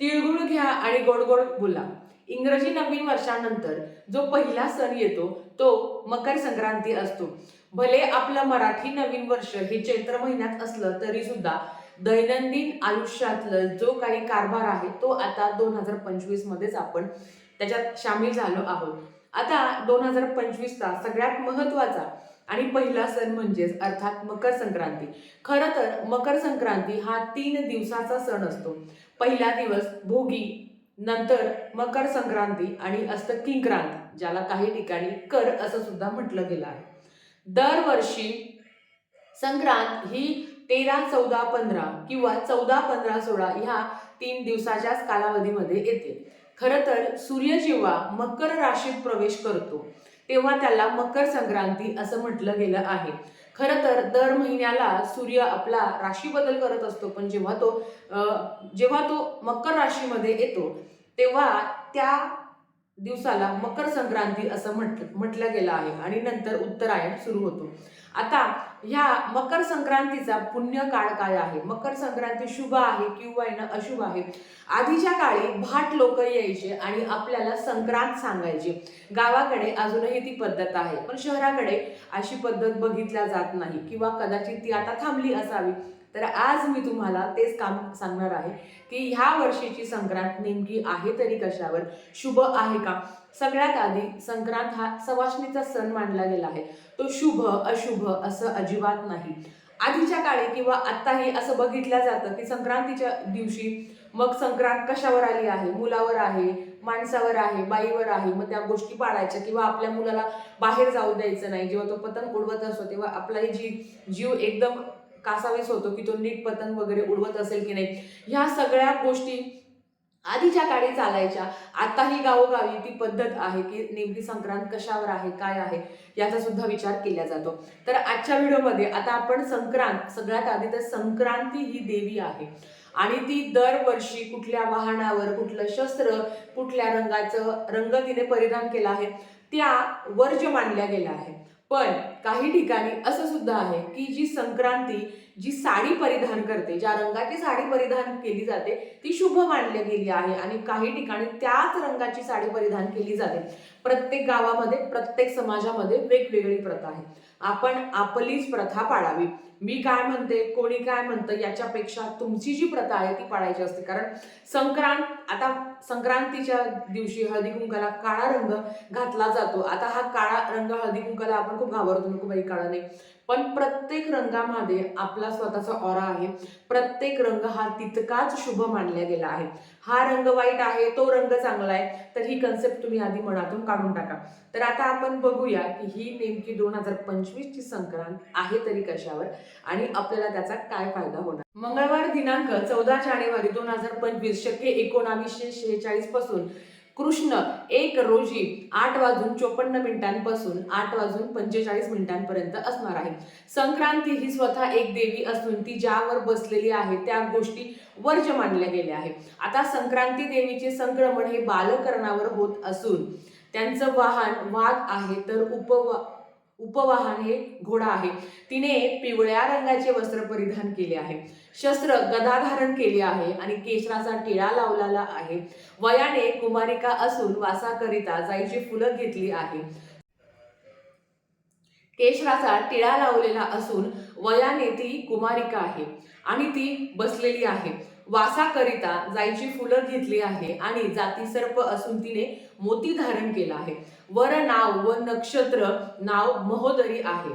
तिळगुळ घ्या आणि गोड गोड बोला. इंग्रजी नवीन वर्षानंतर जो पहिला सण येतो तो मकर संक्रांती असतो. भले आपलं मराठी नवीन वर्ष हे चैत्र महिन्यात असलं तरी सुद्धा दैनंदिन आयुष्यातलं जो काही कारभार आहे तो आता दोन हजार पंचवीस मध्येच आपण त्याच्यात सामील झालो आहोत. आता दोन हजार पंचवीसचा सगळ्यात महत्त्वाचा आणि पहिला सण म्हणजेच अर्थात मकर संक्रांती. खरं तर मकर संक्रांती हा तीन दिवसाचा सण असतो. पहिला दिवस भोगी नंतर मकर संक्रांती आणि असतं किंक्रांत ज्याला काही ठिकाणी कर असं सुद्धा म्हटलं गेलं आहे. दरवर्षी संक्रांत ही तेरा चौदा पंधरा किंवा चौदा पंधरा सोळा ह्या तीन दिवसाच्याच कालावधीमध्ये येते. खरं तर सूर्य जेव्हा मकर राशीत प्रवेश करतो तेव्हा त्याला मकर संक्रांती असं म्हटलं गेलं आहे. खरं तर दर महिन्याला सूर्य आपला राशी बदल करत असतो पण जेव्हा तो जेव्हा तो मकर राशीमध्ये येतो तेव्हा त्या दिवसाला मकर संक्रांती असं म्हट म्हटलं गेलं आहे आणि नंतर उत्तरायण सुरू होतो. आता ह्या मकर संक्रांतीचा पुण्य काळ काय आहे? मकर संक्रांती शुभ आहे किंवा येणं अशुभ आहे? आधीच्या काळी भाट लोक यायचे आणि आपल्याला संक्रांत सांगायचे. गावाकडे अजूनही ती पद्धत आहे. पण शहराकडे अशी पद्धत बघितल्या जात नाही किंवा कदाचित ती आता थांबली असावी. तर आज मी तुम्हाला तेच काम सांगणार आहे की ह्या वर्षीची संक्रांत नेमकी आहे तरी कशावर? शुभ आहे का? सगळ्यात आधी संक्रांत हा सवासणीचा सण मानला गेला आहे. तो शुभ अशुभ असं अजिबात नाही. आधीच्या काळी किंवा आत्ताही असं बघितलं जातं की संक्रांतीच्या दिवशी मग संक्रांत कशावर आली आहे? मुलावर आहे माणसावर आहे बाईवर आहे. मग त्या गोष्टी पाळायच्या किंवा आपल्या मुलाला बाहेर जाऊ द्यायचं नाही. जेव्हा तो पतंग उडवत असतो तेव्हा आपलाही जी जीव एकदम कासावीस होतो की तो नीट पतंग वगैरे उडवत असेल की नाही. ह्या सगळ्या गोष्टी आधीच्या काळी चालायच्या. आताही गावोगावी ती पद्धत आहे की नेमकी संक्रांत कशावर आहे काय आहे याचा सुद्धा विचार केला जातो. तर आजच्या व्हिडिओमध्ये आता आपण संक्रांत सगळ्यात आधी तर संक्रांती ही देवी आहे. आणि ती दरवर्षी कुठल्या वाहनावर कुठलं शस्त्र कुठल्या रंगाचं रंग तिने परिधान केला आहे त्या वर्ज मानल्या गेल्या आहे. पण काही ठिकाणी असं सुद्धा आहे की जी संक्रांती जी साडी परिधान करते ज्या रंगाची साडी परिधान केली जाते ती शुभ मानली गेली आहे आणि काही ठिकाणी त्याच रंगाची साडी परिधान केली जाते. प्रत्येक गावामध्ये प्रत्येक समाजामध्ये वेगवेगळी प्रथा आहे. आपण आपलीच प्रथा पाळावी. मी काय म्हणते कोणी काय म्हणतं याच्यापेक्षा तुमची जी प्रथा आहे ती पाळायची असते. कारण संक्रांत आता संक्रांतीच्या दिवशी हळदी कुंकाला काळा रंग घातला जातो. आता हा काळा रंग हळदी कुंकाला आपण खूप घाबरतो. नको बाई काळा नाही पण प्रत्येक रंगामध्ये आपला स्वतःचा ऑरा आहे. प्रत्येक रंग हा तितकाच शुभ मानला गेला आहे. हा रंग वाईट आहे तो रंग चांगला आहे तर ही कन्सेप्ट तुम्ही आधी मनातून काढून टाका. तर आता आपण बघूया की ही नेमकी दोन हजार पंचवीसची संक्रांत आहे तरी कशावर आणि आपल्याला त्याचा काय फायदा होणार. मंगळवार दिनांक चौदा जानेवारी दोन हजार पंचवीस शक्य एकोणावीसशे शेहेचाळीसपासून कृष्ण एक रोजी आठ वाजून चोपन्न मिनिटांपासून आठ वाजून पंचेचाळीस मिनिटांपर्यंत असणार आहे. संक्रांती ही स्वतः एक देवी असून ती ज्यावर बसलेली आहे त्या गोष्टी वर्ज मानल्या गेल्या आहे आता संक्रांती देवीचे संक्रमण हे बालकरणावर होत असून त्यांचं वाहन वाघ आहे तर उपवा उपवाहन हे घोडा आहे. तिने पिवळ्या रंगाचे वस्त्र परिधान केले आहे. शस्त्र गदा धारण केले आहे आणि केशराचा टिळा लावलेला आहे. वयाने कुमारिका असून वासाकरिता जायची फुलं घेतली आहे. केशराचा टिळा लावलेला असून वयाने ती कुमारिका आहे आणि ती बसलेली आहे. वासाकरिता जायची फुलं घेतली आहे आणि जाती सर्प असून तिने मोती धारण केला आहे. वर नाव व नक्षत्र नाव महोदरी आहे.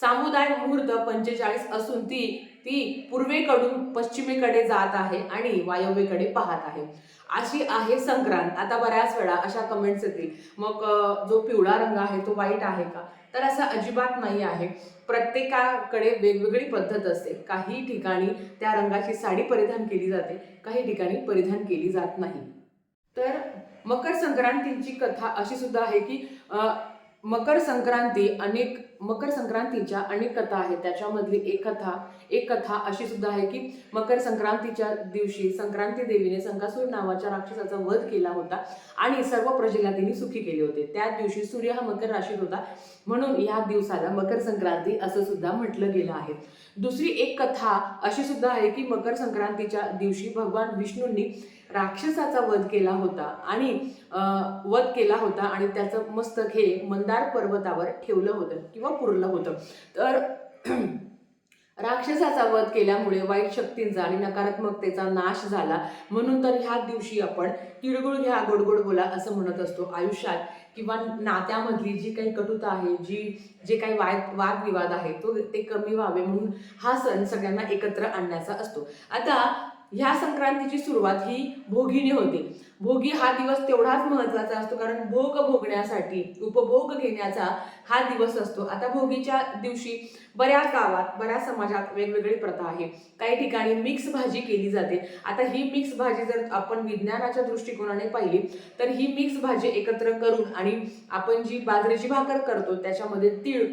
सामुदाय मुहूर्त पंचेचाळीस असून ती ती पूर्वेकडून पश्चिमेकडे जात आहे आणि वायव्येकडे पाहत आहे. अशी आहे संक्रांत. आता बऱ्याच वेळा अशा कमेंट्स येतील. मग जो पिवळा रंग आहे तो वाईट आहे का? तर असं अजिबात नाही आहे. प्रत्येकाकडे वेगवेगळी पद्धत असते. काही ठिकाणी त्या रंगाची साडी परिधान केली जाते. काही ठिकाणी परिधान केली जात नाही. तर मकर संक्रांतीची कथा अशी सुद्धा आहे की मकर संक्रांती अनेक मकर संक्रांतीच्या अनेक कथा आहेत. त्याच्यामधली एक कथा एक कथा अशी सुद्धा आहे की मकर संक्रांतीच्या दिवशी संक्रांती देवीने संकासूर नावाच्या राक्षसाचा वध केला होता आणि सर्व प्रजेला तिने सुखी केले होते. त्या दिवशी सूर्य हा मकर राशीत होता. म्हणून या दिवसाला मकर संक्रांती असं सुद्धा म्हटलं गेलं आहे. दुसरी एक कथा अशी सुद्धा आहे की मकर संक्रांतीच्या दिवशी भगवान विष्णूंनी राक्षसाचा वध केला होता आणि वध केला होता आणि त्याचं मस्तक हे मंदार पर्वतावर ठेवलं होतं किंवा पुरलं होतं. तर राक्षसाचा वध केल्यामुळे वाईट शक्तींचा आणि नकारात्मकतेचा नाश झाला. म्हणून तर ह्या दिवशी आपण तिळगुळ घ्या गोडगोड बोला असं म्हणत असतो आयुष्यात. किंवा नात्यामधली जी काही कटुता आहे जी जे काही वाद वादविवाद आहे तो ते कमी व्हावे म्हणून हा सण सगळ्यांना एकत्र आणण्याचा असतो. आता ह्या संक्रांतीची सुरुवात ही भोगीने होते. भोगी हा दिवस तेवढाच महत्त्वाचा असतो कारण भोग भोगण्यासाठी उपभोग घेण्याचा हा दिवस असतो. आता भोगीच्या दिवशी बऱ्याच गावात बऱ्याच समाजात वेगवेगळी प्रथा आहे. काही ठिकाणी मिक्स भाजी केली जाते. आता ही मिक्स भाजी जर आपण विज्ञानाच्या दृष्टिकोनाने पाहिली तर ही मिक्स भाजी एकत्र करून आणि आपण जी बाजरीची भाकर करतो त्याच्यामध्ये तीळ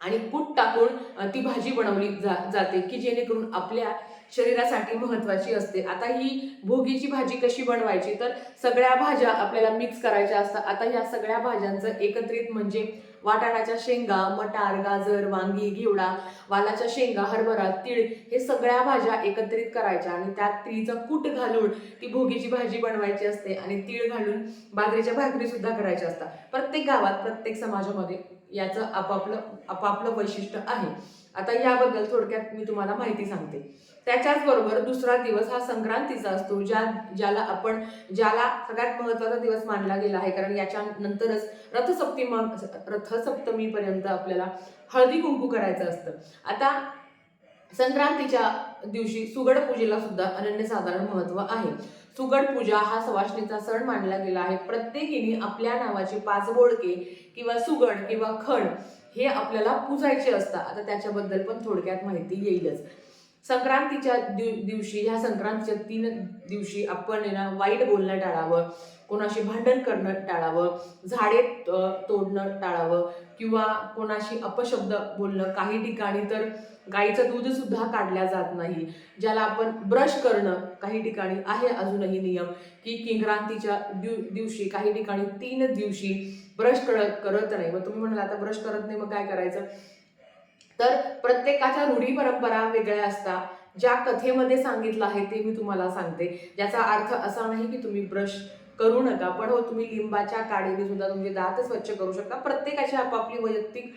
आणि कूट टाकून ती भाजी बनवली जा जाते की जेणेकरून आपल्या शरीरासाठी महत्वाची असते. आता ही भोगीची भाजी कशी बनवायची? तर सगळ्या भाज्या आपल्याला मिक्स करायच्या असतात. आता या सगळ्या भाज्यांचं एकत्रित म्हणजे वाटाण्याच्या शेंगा मटार गाजर वांगी घेवडा वालाच्या शेंगा हरभरा तीळ हे सगळ्या भाज्या एकत्रित करायच्या आणि त्यात तिळीचा कूट घालून ती भोगीची भाजी बनवायची असते आणि तीळ घालून बाजरीच्या भाकरी सुद्धा करायच्या असतात. प्रत्येक गावात प्रत्येक समाजामध्ये याचं आपापलं आपापलं वैशिष्ट्य आहे. आता याबद्दल थोडक्यात मी तुम्हाला माहिती सांगते. त्याच्याचबरोबर दुसरा दिवस हा संक्रांतीचा असतो ज्या ज्याला आपण ज्याला सगळ्यात महत्त्वाचा दिवस मानला गेला आहे. कारण याच्या नंतरच रथसप्तमी रथसप्तमीपर्यंत आपल्याला हळदी कुंकू करायचं असतं. आता संक्रांतीच्या दिवशी सुगड पूजेला सुद्धा अनन्यसाधारण महत्त्व आहे. सुगड पूजा हा सवाष्णीचा सण मानला गेला आहे. प्रत्येकीने आपल्या नावाचे पाच बोडके किंवा सुगड किंवा खण हे आपल्याला पुजायचे असतात. आता त्याच्याबद्दल पण थोडक्यात माहिती येईलच. संक्रांतीच्या दिवशी ह्या संक्रांतीच्या तीन दिवशी आपण ना वाईट बोलणं टाळावं. कोणाशी भांडण करणं टाळावं झाडे तोडणं टाळावं किंवा कोणाशी अपशब्द बोलणं काही ठिकाणी तर गाईचं दूधसुद्धा काढल्या जात नाही ज्याला आपण ब्रश करणं काही ठिकाणी आहे अजूनही नियम की किंक्रांतीच्या दिव दिवशी काही ठिकाणी तीन दिवशी ब्रश करत करत नाही. मग तुम्ही म्हणाला आता ब्रश करत नाही मग काय करायचं? तर प्रत्येकाच्या रूढी परंपरा वेगळ्या असतात. ज्या कथेमध्ये सांगितलं आहे ते मी तुम्हाला सांगते. ज्याचा अर्थ असा नाही की तुम्ही ब्रश करू नका. पण हो तुम्ही लिंबाच्या काडीने सुद्धा तुमचे दात स्वच्छ करू शकता. प्रत्येकाची आपापली वैयक्तिक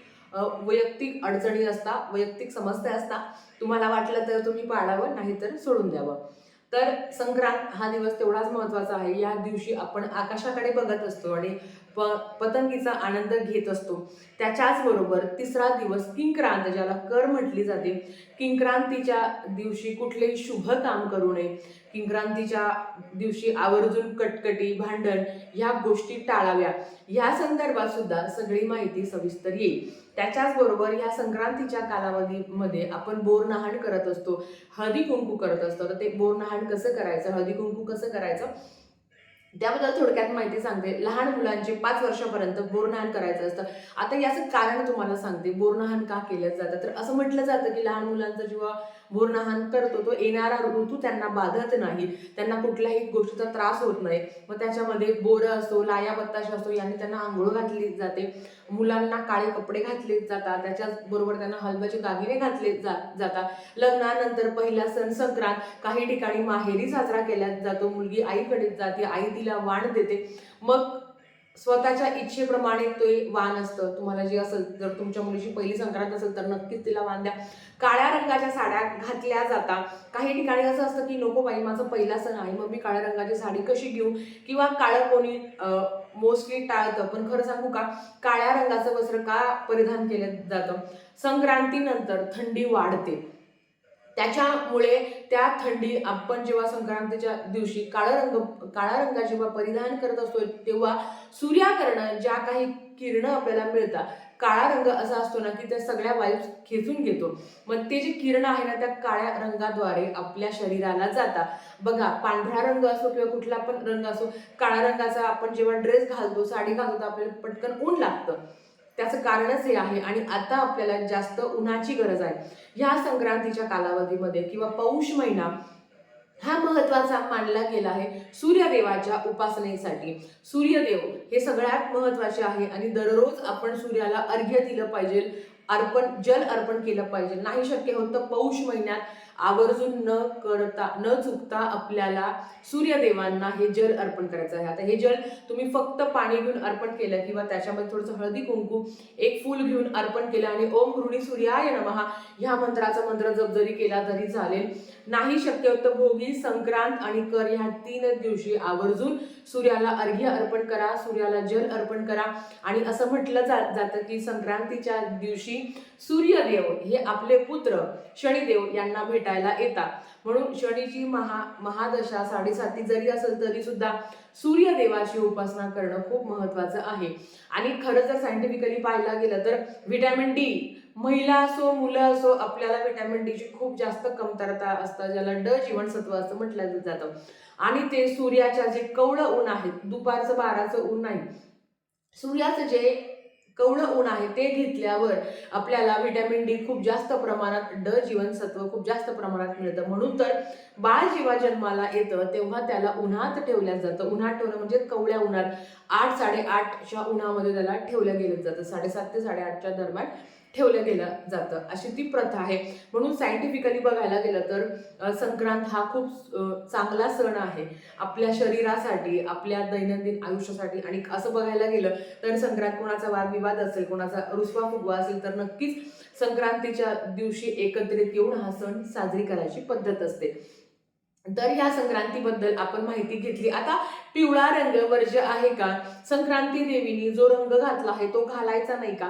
वैयक्तिक अडचणी असतात वैयक्तिक समस्या असतात. तुम्हाला वाटलं तर तुम्ही पाडावं नाही तर सोडून द्यावं. तर संक्रांत हा दिवस तेवढाच महत्त्वाचा आहे. या दिवशी आपण आकाशाकडे बघत असतो आणि प पतंगीचा आनंद घेत असतो. त्याच्याचबरोबर तिसरा दिवस किंक्रांत ज्याला कर म्हटली जाते. किंक्रांतीच्या दिवशी कुठलेही शुभ काम करू नये. किंक्रांतीच्या दिवशी आवर्जून कटकटी भांडण ह्या गोष्टी टाळाव्या. या संदर्भात सुद्धा सगळी माहिती सविस्तर येईल. त्याच्याचबरोबर ह्या या संक्रांतीच्या कालावधीमध्ये आपण बोरनहाण करत असतो. हळदी कुंकू करत असतो. तर ते बोरनहाण कसं करायचं? हळदी कुंकू कसं करायचं? त्याबद्दल थोडक्यात माहिती सांगते. लहान मुलांचे पाच वर्षापर्यंत बोरनहाण करायचं असतं. आता याचं कारण तुम्हाला सांगते. बोरनहाण का केलं जातं? तर असं म्हटलं जातं की लहान मुलांचं जेव्हा बोरनहाण करतो तो येणारा ऋतू त्यांना बाधत नाही. त्यांना कुठल्याही गोष्टीचा त्रास होत नाही. मग त्याच्यामध्ये बोरं असो लाया बत्ताश असो याने त्यांना आंघोळ घातली जाते. मुलांना काळे कपडे घातले जातात त्याच्याबरोबर त्यांना हलव्याचे दागिने घातले जा जातात. लग्नानंतर पहिला सण संक्रांत काही ठिकाणी माहेरी साजरा केला जातो. मुलगी आईकडे जाते आई तिला वाण देते. मग स्वतःच्या इच्छेप्रमाणे ते वाण असतं. तुम्हाला जे असेल जर तुमच्या मुलीची पहिली संक्रांत असेल तर नक्कीच तिला वाण द्या. काळ्या रंगाच्या साड्या घातल्या जातात. काही ठिकाणी असं असतं की नको बाई माझं पहिला सण आहे मग मी काळ्या रंगाची साडी कशी घेऊ? किंवा काळं कोणी मोस्टली टाळतं. पण खरं सांगू का? काळ्या रंगाचं वस्त्र का परिधान केलं जातं? संक्रांतीनंतर थंडी वाढते. त्याच्यामुळे त्या थंडी आपण जेव्हा संक्रांतीच्या दिवशी काळा रंग काळा रंग जेव्हा परिधान करत असतो तेव्हा सूर्याकरणं ज्या काही किरणं आपल्याला मिळतात काळा रंग असा असतो ना की त्या सगळ्या वायू खेचून घेतो. मग ते जे किरण आहे ना त्या काळ्या रंगाद्वारे आपल्या शरीराला जातात. बघा पांढरा रंग असो किंवा कुठला पण रंग असो काळ्या रंगाचा आपण जेव्हा ड्रेस घालतो साडी घालतो तर आपल्याला पटकन ऊन लागतं. त्याचं कारणच हे आहे आणि आता आपल्याला जास्त उन्हाची गरज आहे. ह्या संक्रांतीच्या कालावधीमध्ये किंवा पौष महिना हा महत्त्वाचा मानला गेला आहे सूर्यदेवाच्या उपासनेसाठी. सूर्यदेव हे सगळ्यात महत्त्वाचे आहे आणि दररोज आपण सूर्याला अर्घ्य दिलं पाहिजे. अर्पण जल अर्पण केलं पाहिजे. नाही शक्य होतं तर पौष महिन्यात आवर्जून न करता न चुकता आपल्याला सूर्यदेवांना हे जल अर्पण करायचं आहे. आता हे जल तुम्ही फक्त पाणी घेऊन अर्पण केलं किंवा त्याच्यामध्ये थोडंसं हळदी कुंकू एक फूल घेऊन अर्पण केलं आणि ओम गृणी सूर्याय नमहा ह्या मंत्राचा मंत्र जप जरी केला तरी चालेल. नाही शक्य होतं भोगी संक्रांत आणि कर ह्या तीन दिवशी आवर्जून सूर्याला अर्घ्य अर्पण करा सूर्याला जल अर्पण करा. आणि असं म्हटलं जा जातं की संक्रांतीच्या दिवशी सूर्यदेव हे आपले पुत्र शनिदेव यांना भेट भेटायला येतात. म्हणून शनीची महा महादशा साडेसाती जरी असेल तरी सुद्धा सूर्यदेवाची उपासना करणं खूप महत्वाचं आहे. आणि खरं जर सायंटिफिकली पाहायला गेलं तर व्हिटॅमिन डी महिला असो मुलं असो आपल्याला व्हिटॅमिन डीची खूप जास्त कमतरता असतं ज्याला ड जीवनसत्व असं म्हटलं जातं. आणि ते सूर्याच्या जे कवळं ऊन आहे दुपारचं बाराचं ऊन नाही. सूर्याचं जे कवळं ऊन आहे ते घेतल्यावर आपल्याला व्हिटॅमिन डी खूप जास्त प्रमाणात ड जीवनसत्व खूप जास्त प्रमाणात मिळतं. म्हणून तर बाळ जेव्हा जन्माला येतं तेव्हा त्याला उन्हात ठेवल्या जातं. उन्हात ठेवणं म्हणजे कवळ्या उन्हात. आठ साडेआठच्या उन्हामध्ये त्याला ठेवलं गेलं जातं. साडेसात ते साडेआठच्या दरम्यान ठेवलं गेलं जातं. अशी ती प्रथा आहे. म्हणून सायंटिफिकली बघायला गेलं तर संक्रांत हा खूप चांगला सण आहे. आपल्या शरीरासाठी आपल्या दैनंदिन आयुष्यासाठी आणि असं बघायला गेलं तर संक्रांत कोणाचा वादविवाद असेल कोणाचा रुसवा फुगवा असेल तर नक्कीच संक्रांतीच्या दिवशी एकत्रित येऊन हा सण साजरी करायची पद्धत असते. तर ह्या संक्रांतीबद्दल आपण माहिती घेतली. आता पिवळा रंग वर्ज आहे का? संक्रांती देवीनी जो रंग घातला आहे तो घालायचा नाही का?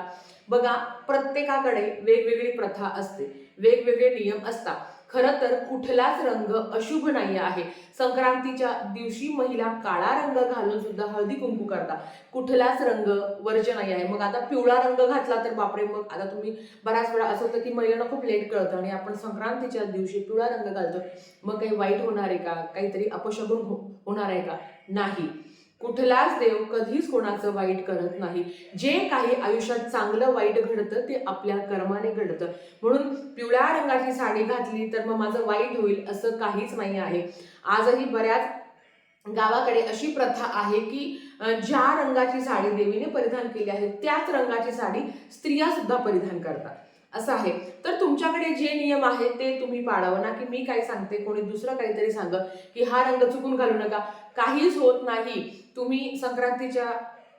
बघा प्रत्येकाकडे वेगवेगळी प्रथा असते. वेगवेगळे नियम असतात. खरं तर कुठलाच रंग अशुभ नाही आहे. संक्रांतीच्या दिवशी महिला काळा रंग घालून सुद्धा हळदी कुंकू करतात. कुठलाच रंग वर्ज नाही आहे. मग आता पिवळा रंग घातला तर बापरे मग आता तुम्ही बऱ्याच वेळा असं होतं की महिलांना खूप लेट कळतं आणि आपण संक्रांतीच्या दिवशी पिवळा रंग घालतो मग काही वाईट होणार आहे का? काहीतरी अपशगुन हो- होणार आहे का? नाही. कुठलाच देव कधीच कोणाचं वाईट करत नाही. जे काही आयुष्यात चांगलं वाईट घडतं ते आपल्या कर्माने घडतं. म्हणून पिवळ्या रंगाची साडी घातली तर मग माझं वाईट होईल असं काहीच नाही आहे. आजही बऱ्याच गावाकडे अशी प्रथा आहे की ज्या रंगाची साडी देवीने परिधान केली आहे त्याच रंगाची साडी स्त्रिया सुद्धा परिधान करतात. असं आहे. तर तुमच्याकडे जे नियम आहेत ते तुम्ही पाळावं. ना की मी काय सांगते कोणी दुसरं काहीतरी सांग की हा रंग चुकून घालू नका. काहीच होत नाही. तुम्ही संक्रांतीच्या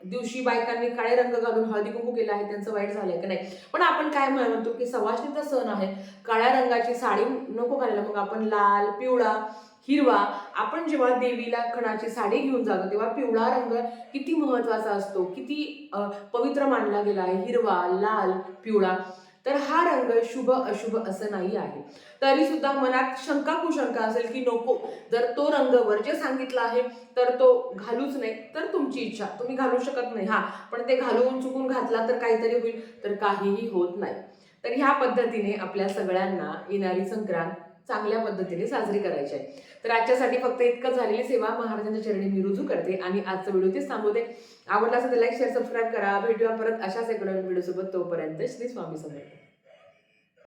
दिवशी बायकांनी काळे रंग घालून हळदी कुंकू केला आहे त्यांचं वाईट झालंय की नाही? पण आपण काय म्हणतो की सवासणीचा सण आहे. काळ्या रंगाची साडी नको घालायला. मग आपण लाल पिवळा हिरवा आपण जेव्हा देवीला खणाची साडी घेऊन जातो तेव्हा पिवळा रंग किती महत्त्वाचा असतो. किती पवित्र मानला गेला आहे. हिरवा लाल पिवळा. तर हा रंग शुभ अशुभ असं नाही आहे. तरी सुद्धा मनात शंका कुशंका असेल की नको जर तो रंग वर्ज सांगितला आहे तर तो घालूच नाही तर तुमची इच्छा. तुम्ही घालू शकत नाही. हा पण ते घालून चुकून घातला तर काहीतरी होईल तर काहीही होत नाही. तर ह्या पद्धतीने आपल्या सगळ्यांना येणारी संक्रांत चांगल्या पद्धतीने साजरी करायची आहे. तर आजच्यासाठी फक्त इतकं झालेली सेवा महाराजांच्या चरणी मी रुजू करते आणि आजचा व्हिडिओ तेच थांबवते. आवडला असेल तर लाईक शेअर सबस्क्राईब करा. भेटूया परत अशाच एकडे व्हिडिओसोबत तोपर्यंत श्री स्वामी समर्थ.